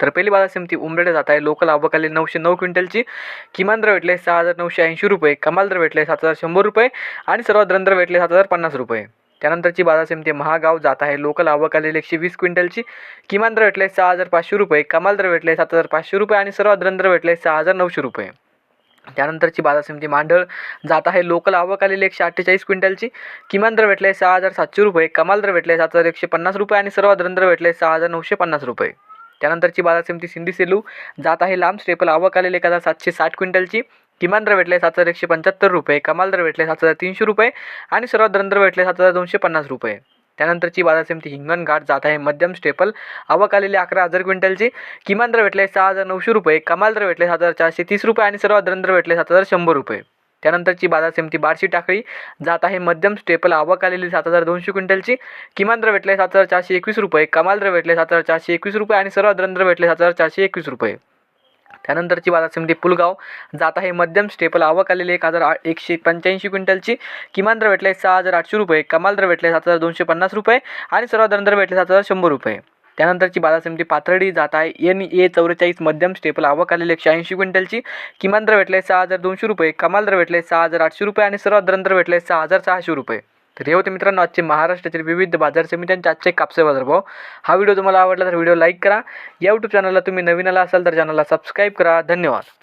तर पहिली बाजार समिती उमरेडे जात आहे. लोकल आवकाली नऊशे नऊ क्विंटलची किमान दर भेटले सहा हजार नऊशे ऐंशी रुपये कमाल दर भेटले सात हजार शंभर रुपये आणि सर्वात दर भेटले सात हजार पन्नास रुपये. त्यानंतरची बाजार समिती महागाव जात आहे. लोकल आवक आलेली एकशे वीस क्विंटलची किमान दर भेटले सहा हजार पाचशे रुपये कमाल दर भेटले सात हजार पाचशे रुपये आणि सर्वात दर भेटले सहा हजार नऊशे रुपये. त्यानंतरची बाजार समिती मांडळ जात आहे. लोकल आवक आलेली एकशे अठ्ठेचाळीस क्विंटलची किमान दर भेटले सहा हजार सातशे रुपये कमाल दर भेटले सात हजार एकशे पन्नास रुपये आणि सर्वात दर भेटले सहा हजार नऊशे पन्नास रुपये. त्यानंतरची बाजार समिती सिंधी सेलू जात आहे लांब. स्टेपल आवक आलेले एक हजार सातशे साठ क्विंटलची. किमान दर भेटले सात हजार एकशे पंच्याहत्तर रुपये. कमाल दर भेटले सात हजार तीनशे रुपये. आणि सर्वात दर भेटले सात हजार दोनशे पन्नास रुपये. त्यानंतरची बाजार समिती हिंगणघाट जात आहे मध्यम. स्टेपल आवक आलेली अकरा हजार क्विंटलची. किमान दर भेटले सहा हजार नऊशे रुपये. कमाल दर भेटले सात हजार चारशे तीस रुपये. आणि सर्वात दर भेटले सात हजार शंभर रुपये. त्यानंतरची बाजार समिती बारशी टाकळी जात आहे. मध्यम स्टेपल आवक आलेली सात हजार दोनशे क्विंटलची. किमान दर भेटले सात हजार चारशे एकवीस रुपये. कमाल दर भेटले सात हजार चारशे एकवीस रुपये आणि सर्व द्रंद्र भेटले सात हजार चारशे एकवीस रुपये. त्यानंतरची बाजार समिती पुलगाव जात आहे. मध्यम स्टेपल आवक आलेली एक हजार एकशे पंच्याऐंशी क्विंटलची. किमान दर भेटले सहा हजार आठशे रुपये. कमाल दर भेटले सात हजार दोनशे पन्नास रुपये आणि सर्वात दर भेटले सात हजार शंभर रुपये. त्यानंतरची बाजार समिती पाथर्डी जात आहे. एन ए चौवेचाळीस मध्यम स्टेपल आवक आलेली एकशे ऐंशी क्विंटलची. किमान दर भेटले सहा हजार दोनशे रुपये. कमाल दर भेटले सहा हजार आठशे रुपये आणि सर्वात दर भेटले सहा हजार सहाशे रुपये. तर हे होते मित्रांनो आजचे महाराष्ट्रातील विविध बाजार समित्यांचे आजचे कापसे बाजारभाव. हा व्हिडिओ तुम्हाला आवडला तर व्हिडिओ लाईक करा. या यूट्यूब चॅनलला तुम्ही नवीन आला असाल तर चॅनलला सबस्क्राईब करा. धन्यवाद.